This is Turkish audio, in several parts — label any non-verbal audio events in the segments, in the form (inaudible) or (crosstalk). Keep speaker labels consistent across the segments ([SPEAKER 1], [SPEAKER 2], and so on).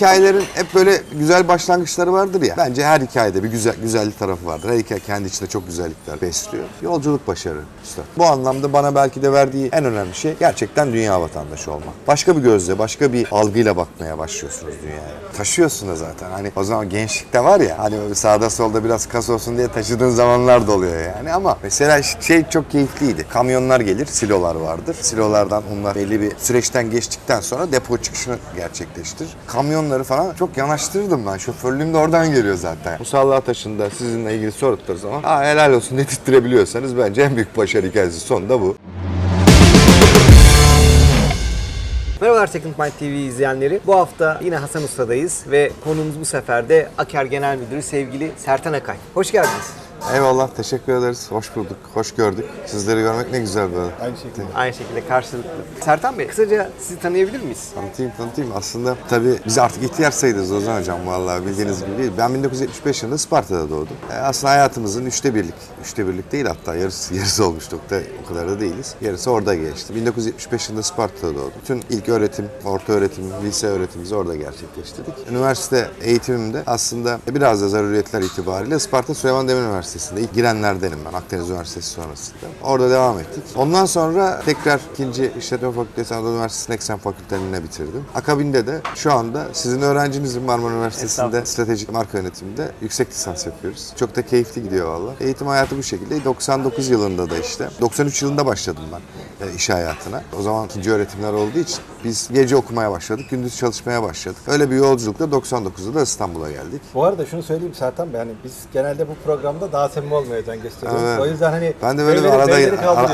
[SPEAKER 1] hikayelerin hep böyle güzel başlangıçları vardır ya. Bence her hikayede bir güzel güzellik tarafı vardır. Her hikaye kendi içinde çok güzellikler besliyor. Yolculuk başarı usta. Bu anlamda bana belki de verdiği en önemli şey gerçekten dünya vatandaşı olmak. Başka bir gözle, başka bir algıyla bakmaya başlıyorsunuz dünyaya. Taşıyorsunuz zaten. Hani o zaman gençlikte var ya hani böyle sağda solda biraz kas olsun diye taşıdığın zamanlar da oluyor yani ama mesela şey çok keyifliydi. Kamyonlar gelir, silolar vardır. Silolardan onlar belli bir süreçten geçtikten sonra depo çıkışını gerçekleştirir. Kamyonları falan çok yanaştırırdım ben. Şoförlüğüm de oradan geliyor zaten. Musalla taşında sizinle ilgili sordukları zaman Aa, helal olsun dedirttirebiliyorsanız bence en büyük başarı hikayesi sonunda bu.
[SPEAKER 2] Merhabalar Second Mind TV izleyenleri. Bu hafta yine Hasan Usta'dayız ve konuğumuz bu sefer de Aker Genel Müdürü sevgili Sertan Akay. Hoş geldiniz.
[SPEAKER 1] Eyvallah, teşekkür ederiz. Hoş bulduk, hoş gördük. Sizleri görmek ne güzel böyle.
[SPEAKER 3] Aynı şekilde.
[SPEAKER 2] Aynı şekilde karşılıklı. Sertan Bey, kısaca sizi tanıyabilir miyiz?
[SPEAKER 1] Tanıtayım tanıtayım. Aslında tabii biz artık ihtiyar sayılırız Ozan Hocam vallahi bildiğiniz gibi değil. Ben 1975 yılında Sparta'da doğdum. E, aslında hayatımızın üçte birlik, üçte birlik değil hatta yarısı, (laughs) yarısı olmuştuk da o kadar da değiliz. Yarısı orada geçti. 1975 yılında Sparta'da doğdum. Bütün ilk öğretim, orta öğretim, lise öğretimimizi orada gerçekleştirdik. Üniversite eğitimimde aslında biraz da zaruriyetler itibariyle Sparta Süleyman Demirel Üniversitesi'nde ilk girenlerdenim ben Akdeniz Üniversitesi sonrasında. Orada devam ettik. Ondan sonra tekrar ikinci işletme fakültesi Anadolu Üniversitesi'nin Eksen Fakülteliğine bitirdim. Akabinde de şu anda sizin öğrencinizim Marmara Üniversitesi'nde stratejik marka yönetiminde yüksek lisans yapıyoruz. Çok da keyifli gidiyor valla. Eğitim hayatı bu şekilde. 99 yılında da işte. 93 yılında başladım ben e, iş hayatına. O zaman ikinci öğretimler olduğu için biz gece okumaya başladık, gündüz çalışmaya başladık. Öyle bir yolculukla 99'da da İstanbul'a geldik.
[SPEAKER 3] Bu arada şunu söyleyeyim Sertan Bey, hani biz genelde bu programda daha samimi olmaya özen gösteriyoruz.
[SPEAKER 1] Evet.
[SPEAKER 3] O yüzden hani
[SPEAKER 1] Ben de böyle bir arada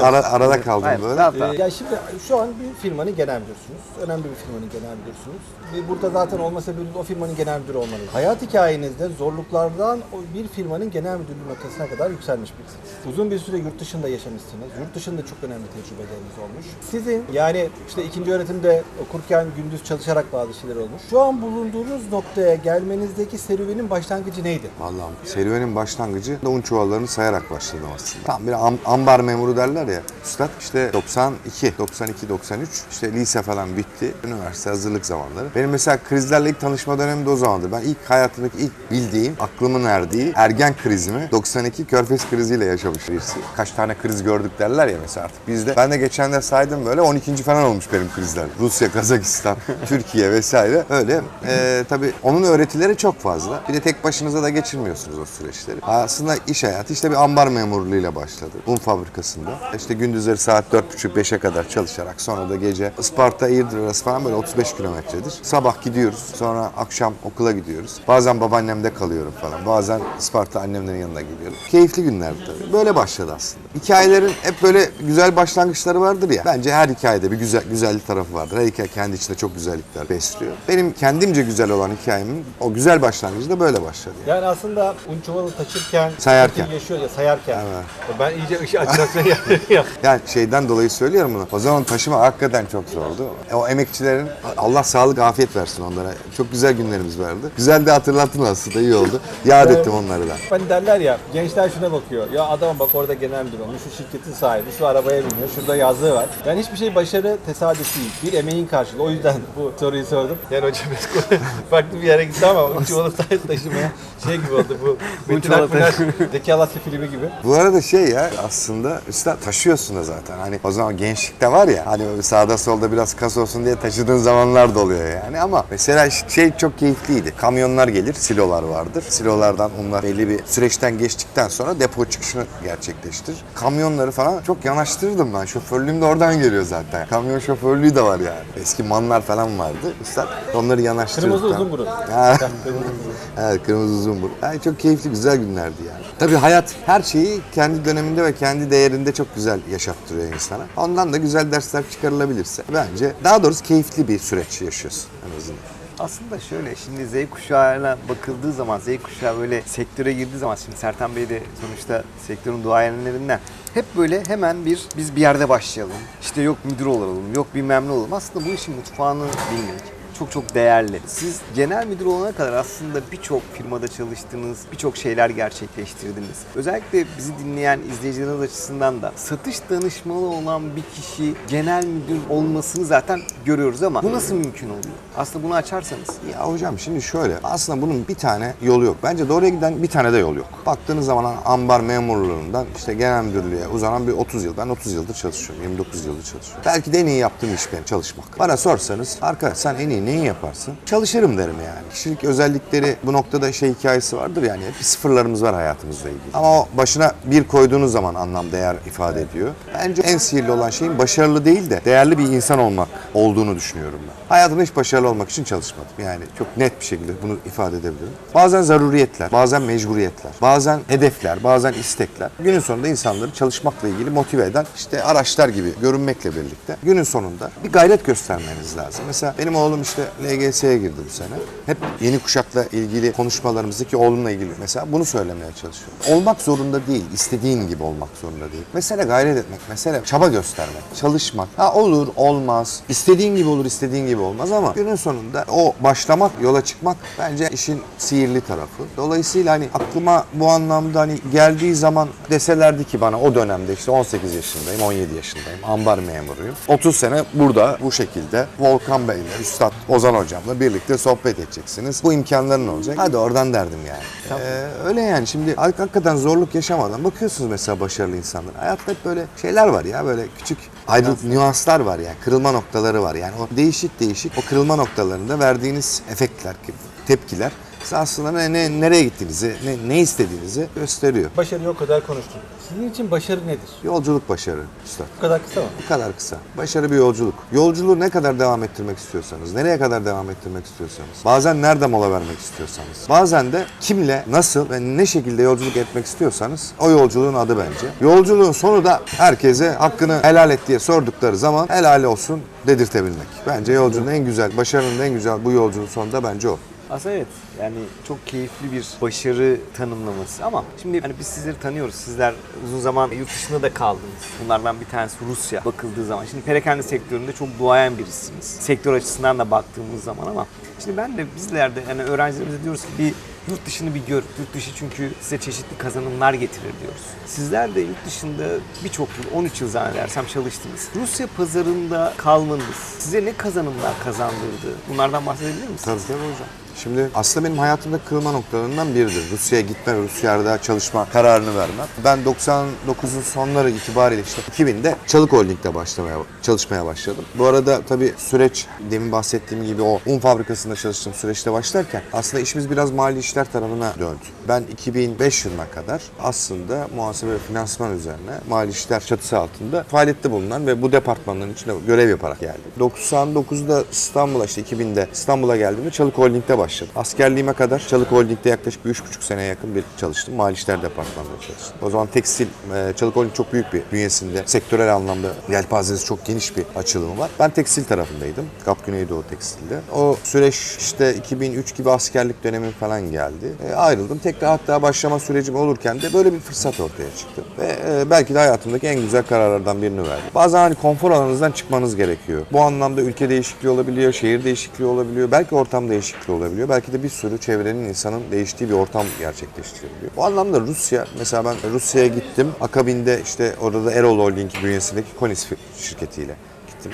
[SPEAKER 1] ara- arada kaldım
[SPEAKER 2] Hayır,
[SPEAKER 1] böyle.
[SPEAKER 2] daha-
[SPEAKER 3] Ee, ya şimdi şu an bir firmanın genel müdürüsünüz. Önemli bir firmanın genel müdürüsünüz. Ve burada zaten olma sebebiniz o firmanın genel müdürü olmanız. Hayat hikayenizde zorluklardan o bir firmanın genel müdürlüğü noktasına kadar yükselmiş birisiniz. Uzun bir süre yurt dışında yaşamışsınız. Yurt dışında çok önemli tecrübeleriniz olmuş. Sizin yani işte ikinci öğretimde okurken gündüz çalışarak bazı şeyler olmuş. Şu an bulunduğunuz noktaya gelmenizdeki serüvenin başlangıcı neydi?
[SPEAKER 1] Vallahi serüvenin başlangıcı da un çuvallarını sayarak başladım aslında. Tam bir am- ambar memuru derler ya. Üstad işte 92, 92, 93 işte lise falan bitti. Üniversite hazırlık zamanları. Benim mesela krizlerle ilk tanışma dönemim de o zamandır. Ben ilk hayatımdaki ilk bildiğim, aklımın erdiği ergen krizimi 92 körfez kriziyle yaşamış birisi. Kaç tane kriz gördük derler ya mesela artık bizde. Ben de geçen de saydım böyle 12. falan olmuş benim krizler. Rusya, Kazakistan, (laughs) Türkiye vesaire. Öyle. Ee, tabii onun öğretileri çok fazla. Bir de tek başınıza da geçirmiyorsunuz o süreçleri. Aslında iş hayatı işte bir ambar memurluğuyla başladı. Un fabrikasında. İşte gündüzleri saat 4.30-5'e kadar çalışarak sonra da gece Isparta Eğirdir arası falan böyle 35 kilometredir. Sabah gidiyoruz. Sonra akşam okula gidiyoruz. Bazen babaannemde kalıyorum falan. Bazen Isparta annemlerin yanına gidiyorum. Keyifli günlerdi tabii. Böyle başladı aslında. Hikayelerin hep böyle güzel başlangıçları vardır ya. Bence her hikayede bir güzel güzellik tarafı vardır. Her hikaye kendi içinde çok güzellikler besliyor. Benim kendimce güzel olan hikayemin o güzel başlangıcı da böyle başladı.
[SPEAKER 3] Yani aslında un çuvalı taşırken,
[SPEAKER 1] Sayarken.
[SPEAKER 3] yaşıyor ya sayarken.
[SPEAKER 1] Evet.
[SPEAKER 3] Ben iyice ışığı açmasına (laughs) ya. (laughs)
[SPEAKER 1] Yani şeyden dolayı söylüyorum bunu. O zaman taşıma hakikaten çok zordu. E, o emekçilerin Allah sağlık afiyet versin onlara. Çok güzel günlerimiz vardı. Güzel de hatırlattın aslında iyi oldu. Yad ettim onları da.
[SPEAKER 3] Hani derler ya gençler şuna bakıyor. Ya adam bak orada genel müdür olmuş, şu şirketin sahibi, şu arabaya biniyor, şurada yazlığı var. Yani hiçbir şey başarı tesadüf değil. Bir emeğin karşılığı. O yüzden bu soruyu sordum. Yani hocam biz (laughs) farklı bir yere gitti ama un çuvalı taşımaya şey gibi oldu bu. Metin Akpınar (laughs) Zeki Alasya filmi gibi.
[SPEAKER 1] Bu arada şey ya aslında üstad taşıyorsun da zaten. Hani o zaman gençlikte var ya hani böyle sağda solda biraz kas olsun diye taşıdığın zamanlar da oluyor yani ama mesela şey çok keyifliydi. Kamyonlar gelir, silolar vardır. Silolardan onlar belli bir süreçten geçtikten sonra depo çıkışını gerçekleştirir. Kamyonları falan çok yanaştırırdım ben. Şoförlüğüm de oradan geliyor zaten. Kamyon şoförlüğü de var yani. Eski manlar falan vardı. Üstad onları yanaştırırdım.
[SPEAKER 3] Kırmızı uzun burun.
[SPEAKER 1] Ha. Evet kırmızı uzun burun. Yani çok keyifli güzel günlerdi yani. Tabii hayat her şeyi kendi döneminde ve kendi değerinde çok güzel yaşattırıyor insana. Ondan da güzel dersler çıkarılabilirse bence daha doğrusu keyifli bir süreç yaşıyorsun en azından.
[SPEAKER 2] Aslında şöyle şimdi Z kuşağına bakıldığı zaman Z kuşağı böyle sektöre girdiği zaman şimdi Sertan Bey de sonuçta sektörün duayenlerinden hep böyle hemen bir biz bir yerde başlayalım. İşte yok müdür olalım, yok bilmem ne olalım. Aslında bu işin mutfağını bilmek, çok çok değerli. Siz genel müdür olana kadar aslında birçok firmada çalıştınız, birçok şeyler gerçekleştirdiniz. Özellikle bizi dinleyen izleyicilerimiz açısından da satış danışmanı olan bir kişi genel müdür olmasını zaten görüyoruz ama bu nasıl mümkün oluyor? Aslında bunu açarsanız.
[SPEAKER 1] Ya hocam şimdi şöyle aslında bunun bir tane yolu yok. Bence doğruya giden bir tane de yol yok. Baktığınız zaman ambar memurluğundan işte genel müdürlüğe uzanan bir 30 yıl. Ben 30 yıldır çalışıyorum. 29 yıldır çalışıyorum. Belki de en iyi yaptığım iş benim çalışmak. Bana sorsanız arkadaş sen en iyi neyi yaparsın? Çalışırım derim yani. Kişilik özellikleri bu noktada şey hikayesi vardır yani. Bir sıfırlarımız var hayatımızla ilgili. Ama o başına bir koyduğunuz zaman anlam değer ifade ediyor. Bence en sihirli olan şeyin başarılı değil de değerli bir insan olmak olduğunu düşünüyorum ben. Hayatımda hiç başarılı olmak için çalışmadım. Yani çok net bir şekilde bunu ifade edebilirim. Bazen zaruriyetler, bazen mecburiyetler, bazen hedefler, bazen istekler. Günün sonunda insanları çalışmakla ilgili motive eden işte araçlar gibi görünmekle birlikte günün sonunda bir gayret göstermeniz lazım. Mesela benim oğlum işte LGS'ye girdi bu sene. Hep yeni kuşakla ilgili konuşmalarımızdaki oğlumla ilgili mesela bunu söylemeye çalışıyorum. Olmak zorunda değil, istediğin gibi olmak zorunda değil. Mesele gayret etmek, mesele çaba göstermek, çalışmak. Ha olur, olmaz. İstediğin gibi olur, istediğin gibi olmaz ama günün sonunda o başlamak, yola çıkmak bence işin sihirli tarafı. Dolayısıyla hani aklıma bu anlamda hani geldiği zaman deselerdi ki bana o dönemde işte 18 yaşındayım, 17 yaşındayım, ambar memuruyum. 30 sene burada bu şekilde Volkan Bey'le, Üstad Ozan Hocam'la birlikte sohbet edeceksiniz. Bu imkanların olacak. Hadi oradan derdim yani. Ee, öyle yani şimdi hak- hakikaten zorluk yaşamadan bakıyorsunuz mesela başarılı insanlara. Hayatta hep böyle şeyler var ya böyle küçük ayrılık nüanslar var yani kırılma noktaları var. Yani o değişik değişik o kırılma noktalarında verdiğiniz efektler, tepkiler size aslında ne, ne, nereye gittiğinizi, ne, ne istediğinizi gösteriyor.
[SPEAKER 3] Başarıyı o kadar konuştuk. Sizin için başarı nedir?
[SPEAKER 1] Yolculuk başarı üstad.
[SPEAKER 3] Bu kadar kısa mı?
[SPEAKER 1] Bu kadar kısa. Başarı bir yolculuk. Yolculuğu ne kadar devam ettirmek istiyorsanız, nereye kadar devam ettirmek istiyorsanız, bazen nerede mola vermek istiyorsanız, bazen de kimle, nasıl ve ne şekilde yolculuk etmek istiyorsanız o yolculuğun adı bence. Yolculuğun sonu da herkese hakkını helal et diye sordukları zaman helal olsun dedirtebilmek. Bence yolculuğun en güzel, başarının en güzel bu yolculuğun sonu da bence o.
[SPEAKER 2] Aslında evet yani çok keyifli bir başarı tanımlaması ama şimdi hani biz sizleri tanıyoruz. Sizler uzun zaman yurt dışında da kaldınız. Bunlardan bir tanesi Rusya bakıldığı zaman. Şimdi perakende sektöründe çok duayen birisiniz. Sektör açısından da baktığımız zaman ama şimdi ben de bizler de hani öğrencilerimize diyoruz ki bir yurt dışını bir gör. Yurt dışı çünkü size çeşitli kazanımlar getirir diyoruz. Sizler de yurt dışında birçok yıl, 13 yıl zannedersem çalıştınız. Rusya pazarında kalmanız size ne kazanımlar kazandırdı? Bunlardan bahsedebilir misiniz?
[SPEAKER 1] Tabii tabii hocam. Şimdi aslında benim hayatımda kırılma noktalarından biridir. Rusya'ya gitme ve Rusya'da çalışma kararını vermem. Ben 99'un sonları itibariyle işte 2000'de Çalık Holding'de başlamaya, çalışmaya başladım. Bu arada tabii süreç demin bahsettiğim gibi o un fabrikasında çalıştığım süreçte başlarken aslında işimiz biraz mali işler tarafına döndü. Ben 2005 yılına kadar aslında muhasebe ve finansman üzerine mali işler çatısı altında faaliyette bulunan ve bu departmanların içinde görev yaparak geldim. 99'da İstanbul'a işte 2000'de İstanbul'a geldiğimde Çalık Holding'de başladım. Askerliğime kadar Çalık Holding'de yaklaşık bir üç buçuk seneye yakın bir çalıştım. Mali işler departmanında çalıştım. O zaman tekstil, e, Çalık Holding çok büyük bir bünyesinde, sektörel anlamda yelpazesi çok geniş bir açılımı var. Ben tekstil tarafındaydım. Kap Güneydoğu Tekstil'de. O süreç işte 2003 gibi askerlik dönemim falan geldi. E, ayrıldım. Tekrar hatta başlama sürecim olurken de böyle bir fırsat ortaya çıktı. Ve e, belki de hayatımdaki en güzel kararlardan birini verdim. Bazen hani konfor alanınızdan çıkmanız gerekiyor. Bu anlamda ülke değişikliği olabiliyor, şehir değişikliği olabiliyor, belki ortam değişikliği olabiliyor. Belki de bir sürü çevrenin insanın değiştiği bir ortam gerçekleştirebiliyor. Bu anlamda Rusya, mesela ben Rusya'ya gittim. Akabinde işte orada da Erol Holding bünyesindeki Konis şirketiyle gittim.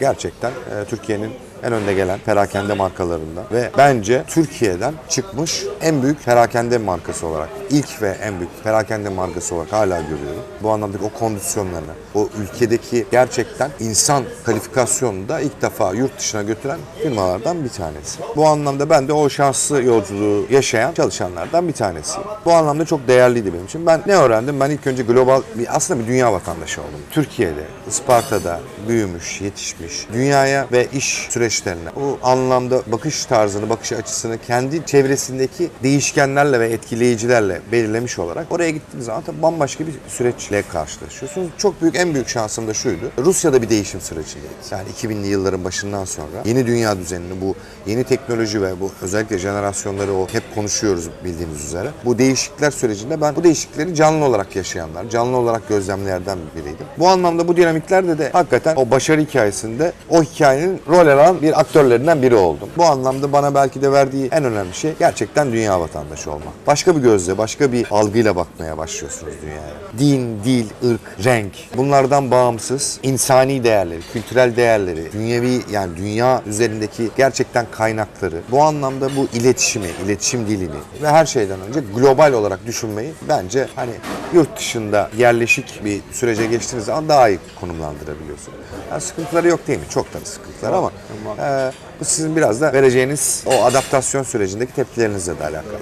[SPEAKER 1] Gerçekten e, Türkiye'nin en önde gelen perakende markalarından ve bence Türkiye'den çıkmış en büyük perakende markası olarak ilk ve en büyük perakende markası olarak hala görüyorum. Bu anlamdaki o kondisyonlarını, o ülkedeki gerçekten insan kalifikasyonunu da ilk defa yurt dışına götüren firmalardan bir tanesi. Bu anlamda ben de o şanslı yolculuğu yaşayan çalışanlardan bir tanesiyim. Bu anlamda çok değerliydi benim için. Ben ne öğrendim? Ben ilk önce global, aslında bir dünya vatandaşı oldum. Türkiye'de, Isparta'da büyümüş, yetişmiş, dünyaya ve iş süreçlerine, o anlamda bakış tarzını, bakış açısını kendi çevresindeki değişkenlerle ve etkileyicilerle belirlemiş olarak oraya gittiğiniz zaman tabii bambaşka bir süreçle karşılaşıyorsunuz. Çok büyük, en büyük şansım da şuydu. Rusya'da bir değişim sürecindeyiz. Yani 2000'li yılların başından sonra yeni dünya düzenini, bu yeni teknoloji ve bu özellikle jenerasyonları o hep konuşuyoruz bildiğiniz üzere. Bu değişiklikler sürecinde ben bu değişiklikleri canlı olarak yaşayanlar, canlı olarak gözlemleyenlerden biriydim. Bu anlamda bu dinamiklerde de hakikaten o başarı hikayesinde o hikayenin rol alan bir aktörlerinden biri oldum. Bu anlamda bana belki de verdiği en önemli şey gerçekten dünya vatandaşı olmak. Başka bir gözle, başka bir algıyla bakmaya başlıyorsunuz dünyaya. Din, dil, ırk, renk bunlardan bağımsız insani değerleri, kültürel değerleri, dünyevi yani dünya üzerindeki gerçekten kaynakları bu anlamda bu iletişimi, iletişim dilini ve her şeyden önce global olarak düşünmeyi bence hani yurt dışında yerleşik bir sürece geçtiğiniz zaman daha iyi konumlandırabiliyorsun. Yani sıkıntıları yok değil mi? Çok tabii sıkıntılar ama e, bu sizin biraz da vereceğiniz o adaptasyon sürecindeki tepkilerinizle de alakalı.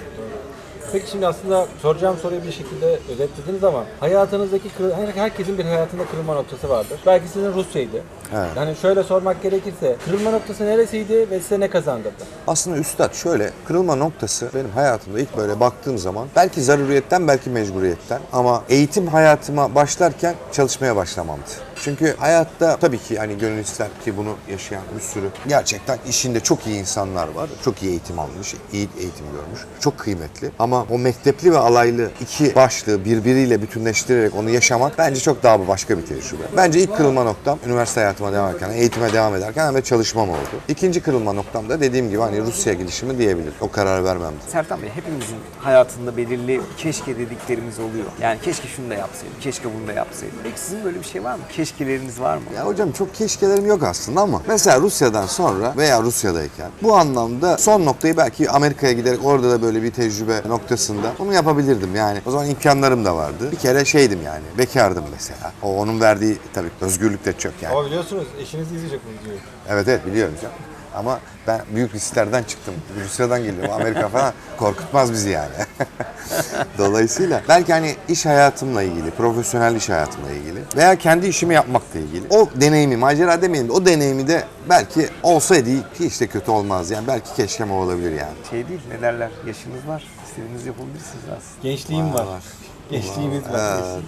[SPEAKER 3] Peki şimdi aslında soracağım soruyu bir şekilde özetlediniz ama hayatınızdaki her- herkesin bir hayatında kırılma noktası vardır. Belki sizin Rusya'ydı.
[SPEAKER 1] Evet.
[SPEAKER 3] Yani şöyle sormak gerekirse kırılma noktası neresiydi ve size ne kazandırdı?
[SPEAKER 1] Aslında üstad şöyle kırılma noktası benim hayatımda ilk böyle baktığım zaman belki zaruriyetten belki mecburiyetten ama eğitim hayatıma başlarken çalışmaya başlamamdı. Çünkü hayatta tabii ki hani gönül ister ki bunu yaşayan bir sürü gerçekten işinde çok iyi insanlar var. Çok iyi eğitim almış, iyi eğitim görmüş. Çok kıymetli. Ama o mektepli ve alaylı iki başlığı birbiriyle bütünleştirerek onu yaşamak bence çok daha başka bir tecrübe. Bence ilk kırılma noktam üniversite hayatıma devam ederken, eğitime devam ederken de çalışmam oldu. İkinci kırılma noktam da dediğim gibi hani Rusya gidişimi diyebilirim. O karar vermemdi.
[SPEAKER 2] Sertan Bey hepimizin hayatında belirli keşke dediklerimiz oluyor. Yani keşke şunu da yapsaydım, keşke bunu da yapsaydım. Peki sizin böyle bir şey var mı? Keşkeleriniz var mı?
[SPEAKER 1] Ya hocam çok keşkelerim yok aslında ama mesela Rusya'dan sonra veya Rusya'dayken bu anlamda son noktayı belki Amerika'ya giderek orada da böyle bir tecrübe noktasında bunu yapabilirdim yani. O zaman imkanlarım da vardı. Bir kere şeydim yani bekardım mesela. O onun verdiği tabii özgürlük de çok yani.
[SPEAKER 3] Ama biliyorsunuz eşiniz izleyecek bu videoyu.
[SPEAKER 1] Evet evet biliyorum canım. Ama ben büyük risklerden çıktım. Rusya'dan geliyorum. Amerika falan korkutmaz bizi yani. (laughs) Dolayısıyla belki hani iş hayatımla ilgili, profesyonel iş hayatımla ilgili veya kendi işimi yapmakla ilgili o deneyimi, macera demeyelim de o deneyimi de belki olsaydı hiç de kötü olmaz. Yani belki keşkem o olabilir yani.
[SPEAKER 2] Şey değil, ne derler? Yaşınız var. İstediğinizi yapabilirsiniz aslında.
[SPEAKER 3] Gençliğim var.
[SPEAKER 1] var.
[SPEAKER 3] Gençliğimiz var.
[SPEAKER 1] Evet.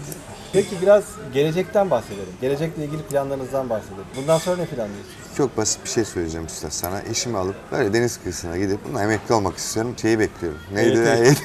[SPEAKER 3] Peki biraz gelecekten bahsedelim. Gelecekle ilgili planlarınızdan bahsedelim. Bundan sonra ne planlıyorsunuz?
[SPEAKER 1] Çok basit bir şey söyleyeceğim üstad sana. Eşimi alıp böyle deniz kıyısına gidip bununla emekli olmak istiyorum. Şeyi bekliyorum. Neydi?
[SPEAKER 3] EYT.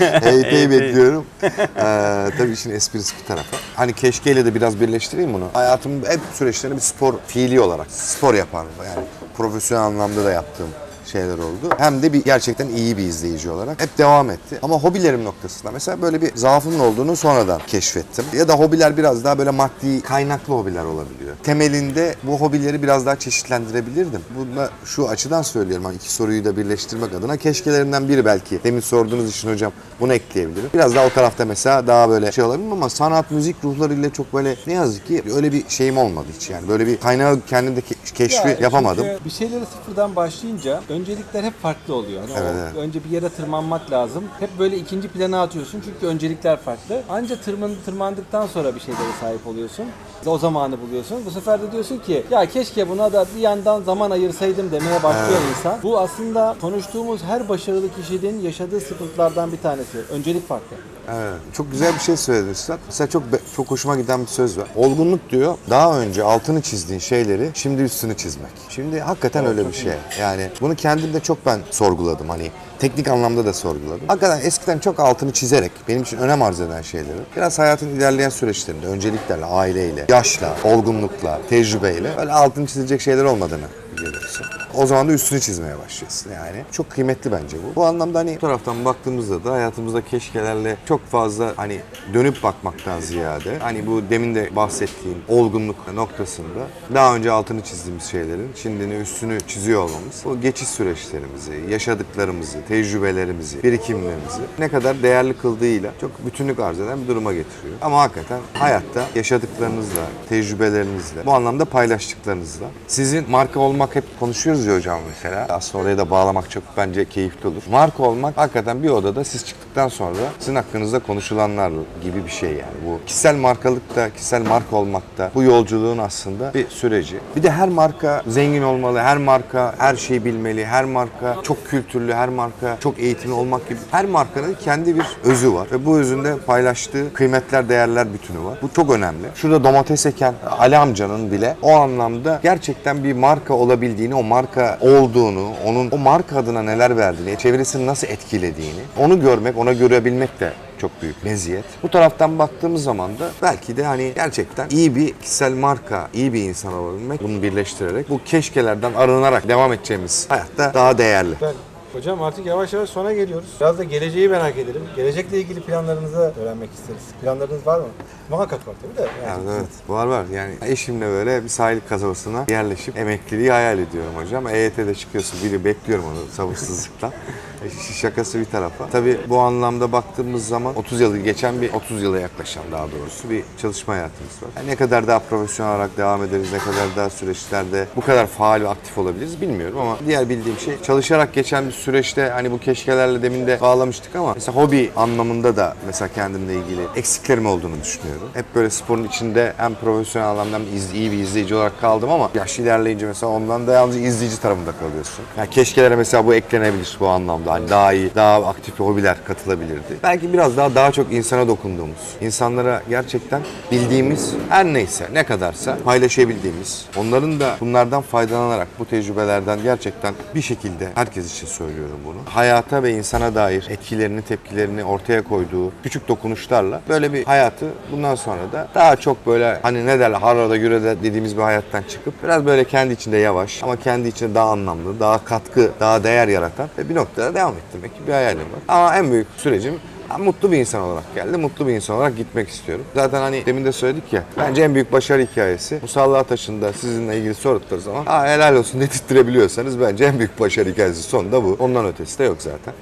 [SPEAKER 3] (laughs)
[SPEAKER 1] EYT'yi bekliyorum. Ee, tabii işin esprisi bir tarafa. Hani keşkeyle de biraz birleştireyim bunu. Hayatımın hep süreçlerinde bir spor fiili olarak spor yaparım. Yani profesyonel anlamda da yaptığım şeyler oldu. Hem de bir gerçekten iyi bir izleyici olarak hep devam etti. Ama hobilerim noktasında mesela böyle bir zaafımın olduğunu sonradan keşfettim. Ya da hobiler biraz daha böyle maddi kaynaklı hobiler olabiliyor. Temelinde bu hobileri biraz daha çeşitlendirebilirdim. Bunu şu açıdan söylüyorum. Hani iki soruyu da birleştirmek adına keşkelerimden biri belki. Demin sorduğunuz için hocam bunu ekleyebilirim. Biraz daha o tarafta mesela daha böyle şey olabilir ama sanat, müzik ruhlarıyla çok böyle ne yazık ki öyle bir şeyim olmadı hiç yani. Böyle bir kaynağı kendimde ke- keşfi
[SPEAKER 3] Ya,
[SPEAKER 1] yapamadım.
[SPEAKER 3] Bir şeyleri sıfırdan başlayınca öncelikler hep farklı oluyor. Hani
[SPEAKER 1] Evet,
[SPEAKER 3] o-
[SPEAKER 1] evet.
[SPEAKER 3] Önce bir yere tırmanmak lazım. Hep böyle ikinci plana atıyorsun çünkü öncelikler farklı. Anca tırman, tırmandıktan sonra bir şeylere sahip oluyorsun. O zamanı buluyorsun. Bu sefer de diyorsun ki ya keşke buna da bir yandan zaman ayırsaydım demeye başlıyor insan. Bu aslında konuştuğumuz her başarılı kişinin yaşadığı sıkıntılardan bir tanesi. Öncelik farklı.
[SPEAKER 1] Evet, çok güzel bir şey söyledin Üstad. Mesela çok be- çok hoşuma giden bir söz var. Olgunluk diyor, daha önce altını çizdiğin şeyleri şimdi üstünü çizmek. Şimdi hakikaten öyle bir şey. Yani bunu kendimde çok ben sorguladım hani. Teknik anlamda da sorguladım. Hakikaten eskiden çok altını çizerek benim için önem arz eden şeyleri biraz hayatın ilerleyen süreçlerinde önceliklerle, aileyle, yaşla, olgunlukla, tecrübeyle öyle altını çizilecek şeyler olmadığını görüyorsun. O zaman da üstünü çizmeye başlıyorsun yani. Çok kıymetli bence bu. Bu anlamda hani bu taraftan baktığımızda da hayatımızda keşkelerle çok fazla hani dönüp bakmaktan ziyade hani bu demin de bahsettiğim olgunluk noktasında daha önce altını çizdiğimiz şeylerin şimdini üstünü çiziyor olmamız o geçiş süreçlerimizi, yaşadıklarımızı, tecrübelerimizi, birikimlerimizi ne kadar değerli kıldığıyla çok bütünlük arz eden bir duruma getiriyor. Ama hakikaten hayatta yaşadıklarınızla, tecrübelerinizle, bu anlamda paylaştıklarınızla sizin marka olmak hep konuşuyoruz ya hocam mesela. Aslında oraya da bağlamak çok bence keyifli olur. Marka olmak hakikaten bir odada siz çıktıktan sonra sizin hakkınızda konuşulanlar gibi bir şey yani. Bu kişisel markalıkta, kişisel marka olmakta bu yolculuğun aslında bir süreci. Bir de her marka zengin olmalı, her marka her şeyi bilmeli, her marka çok kültürlü, her marka çok eğitimli olmak gibi. Her markanın kendi bir özü var ve bu özünde paylaştığı kıymetler, değerler bütünü var. Bu çok önemli. Şurada domates eken Ali amcanın bile o anlamda gerçekten bir marka olabildiğini, o marka olduğunu, onun o marka adına neler verdiğini, çevresini nasıl etkilediğini onu görmek, onu Ona görebilmek de çok büyük meziyet. Bu taraftan baktığımız zaman da belki de hani gerçekten iyi bir kişisel marka, iyi bir insan olabilmek, bunu birleştirerek bu keşkelerden arınarak devam edeceğimiz hayatta daha değerli.
[SPEAKER 3] Ben Hocam artık yavaş yavaş sona geliyoruz. Biraz da geleceği merak edelim. Gelecekle ilgili planlarınızı öğrenmek isteriz. Planlarınız var mı? Muhakkak var tabii de. Yani
[SPEAKER 1] Yani evet var var yani eşimle böyle bir sahil kasabasına yerleşip emekliliği hayal ediyorum hocam. EYT'de çıkıyorsun biri bekliyorum onu sabırsızlıkla. (laughs) E, Şakası bir tarafa. Tabii bu anlamda baktığımız zaman 30 yılı geçen bir 30 yıla yaklaşan daha doğrusu bir çalışma hayatımız var. Yani ne kadar daha profesyonel olarak devam ederiz, ne kadar daha süreçlerde bu kadar faal ve aktif olabiliriz bilmiyorum ama diğer bildiğim şey çalışarak geçen bir süreçte hani bu keşkelerle demin de bağlamıştık ama mesela hobi anlamında da mesela kendimle ilgili eksiklerim olduğunu düşünüyorum. Hep böyle sporun içinde hem profesyonel anlamda hem iyi bir izleyici olarak kaldım ama yaş ilerleyince mesela ondan da yalnız izleyici tarafında kalıyorsun. Yani keşkelere mesela bu eklenebilir bu anlamda. Hani daha iyi, daha aktif hobiler katılabilirdi. Belki biraz daha daha çok insana dokunduğumuz, insanlara gerçekten bildiğimiz her neyse ne kadarsa paylaşabildiğimiz, onların da bunlardan faydalanarak bu tecrübelerden gerçekten bir şekilde herkes için söylüyorum bunu. Hayata ve insana dair etkilerini, tepkilerini ortaya koyduğu küçük dokunuşlarla böyle bir hayatı bundan sonra da daha çok böyle hani ne derler harada gürede dediğimiz bir hayattan çıkıp biraz böyle kendi içinde yavaş ama kendi içinde daha anlamlı, daha katkı, daha değer yaratan ve bir noktada devam ettirmek gibi bir hayalim var. Ama en büyük sürecim ben mutlu bir insan olarak geldi. Mutlu bir insan olarak gitmek istiyorum. Zaten hani demin de söyledik ya. Bence en büyük başarı hikayesi. Musalla taşında sizinle ilgili sordukları zaman Aa, helal olsun (laughs) dedirttirebiliyorsanız bence en büyük başarı hikayesi sonunda bu. Ondan ötesi de yok zaten.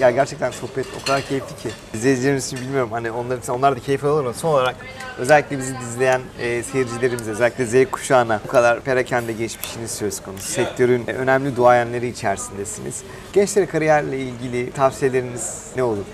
[SPEAKER 2] Ya gerçekten sohbet o kadar keyifli ki. İzleyicilerimiz için bilmiyorum hani onlar için onlar da keyif alır mı? Son olarak özellikle bizi izleyen e, seyircilerimize özellikle Z kuşağına bu kadar perakende geçmişiniz söz konusu. Sektörün önemli duayenleri içerisindesiniz. Gençlere kariyerle ilgili tavsiyeleriniz ne olur?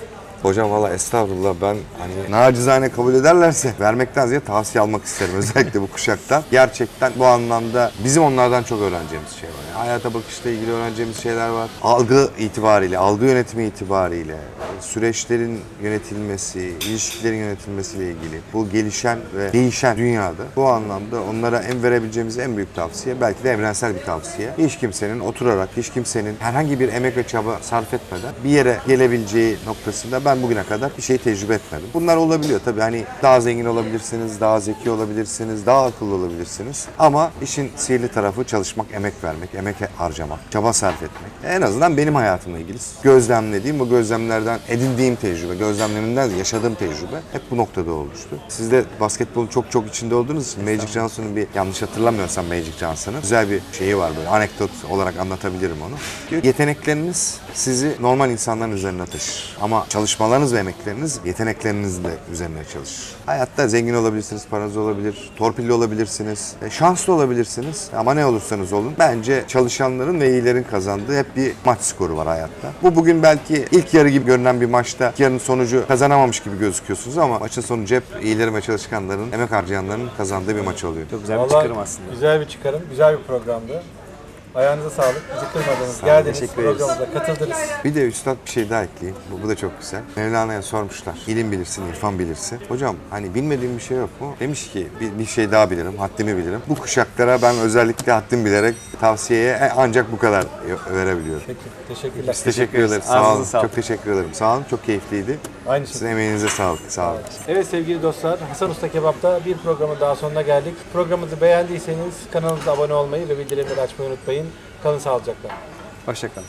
[SPEAKER 1] Hocam valla estağfurullah ben hani nacizane kabul ederlerse vermekten ziyade tavsiye almak isterim (laughs) özellikle bu kuşaktan. Gerçekten bu anlamda bizim onlardan çok öğreneceğimiz şey var. Yani hayata bakışla ilgili öğreneceğimiz şeyler var. Algı itibariyle, algı yönetimi itibariyle, süreçlerin yönetilmesi, ilişkilerin yönetilmesiyle ilgili bu gelişen ve değişen dünyada bu anlamda onlara en verebileceğimiz en büyük tavsiye belki de evrensel bir tavsiye. Hiç kimsenin oturarak, hiç kimsenin herhangi bir emek ve çaba sarf etmeden bir yere gelebileceği noktasında ben bugüne kadar bir şey tecrübe etmedim. Bunlar olabiliyor tabii hani daha zengin olabilirsiniz, daha zeki olabilirsiniz, daha akıllı olabilirsiniz. Ama işin sihirli tarafı çalışmak, emek vermek, emek harcamak, çaba sarf etmek. En azından benim hayatımla ilgili gözlemlediğim, bu gözlemlerden edindiğim tecrübe, gözlemlerimden yaşadığım tecrübe hep bu noktada olmuştu. Siz de basketbolun çok çok içinde olduğunuz için Magic Johnson'ın bir yanlış hatırlamıyorsam Magic Johnson'ın güzel bir şeyi var böyle anekdot olarak anlatabilirim onu. Yetenekleriniz sizi normal insanların üzerine taşır. Ama çalışmalarınız ve emekleriniz yeteneklerinizin de üzerine çalışır. Hayatta zengin olabilirsiniz, paranız olabilir, torpilli olabilirsiniz, e, şanslı olabilirsiniz ama ne olursanız olun. Bence çalışanların ve iyilerin kazandığı hep bir maç skoru var hayatta. Bu bugün belki ilk yarı gibi görünen bir maçta ilk yarının sonucu kazanamamış gibi gözüküyorsunuz ama maçın sonucu hep iyilerin ve çalışkanların, emek harcayanların kazandığı bir maç oluyor.
[SPEAKER 2] Çok güzel bir
[SPEAKER 3] Vallahi
[SPEAKER 2] çıkarım aslında.
[SPEAKER 3] Güzel bir çıkarım, güzel bir programdı. Ayağınıza sağlık. Bizi kırmadınız,
[SPEAKER 2] olun,
[SPEAKER 3] geldiniz,
[SPEAKER 2] teşekkür ederiz.
[SPEAKER 3] programımıza katıldınız.
[SPEAKER 1] Bir de üstad bir şey daha ekleyeyim. Bu, bu da çok güzel. Mevlana'ya sormuşlar. İlim bilirsin, irfan bilirsin. Hocam hani bilmediğim bir şey yok mu? Demiş ki bir, bir şey daha bilirim, haddimi bilirim. Bu kuşaklara ben özellikle haddim bilerek tavsiyeye e, ancak bu kadar verebiliyorum.
[SPEAKER 3] Peki, teşekkürler.
[SPEAKER 1] Biz teşekkür ederiz. Sağ
[SPEAKER 2] Ağzınıza
[SPEAKER 1] olun.
[SPEAKER 2] sağlık.
[SPEAKER 1] Çok teşekkür ederim. Sağ olun. Çok keyifliydi.
[SPEAKER 3] Aynı
[SPEAKER 1] Sizin
[SPEAKER 3] şekilde.
[SPEAKER 1] emeğinize sağlık. Sağ olun.
[SPEAKER 3] Evet sevgili dostlar, Hasan Usta Kebap'ta bir programın daha sonuna geldik. Programımızı beğendiyseniz kanalımıza abone olmayı ve bildirimleri açmayı unutmayın. Kalın sağlıcakla.
[SPEAKER 2] Hoşçakalın.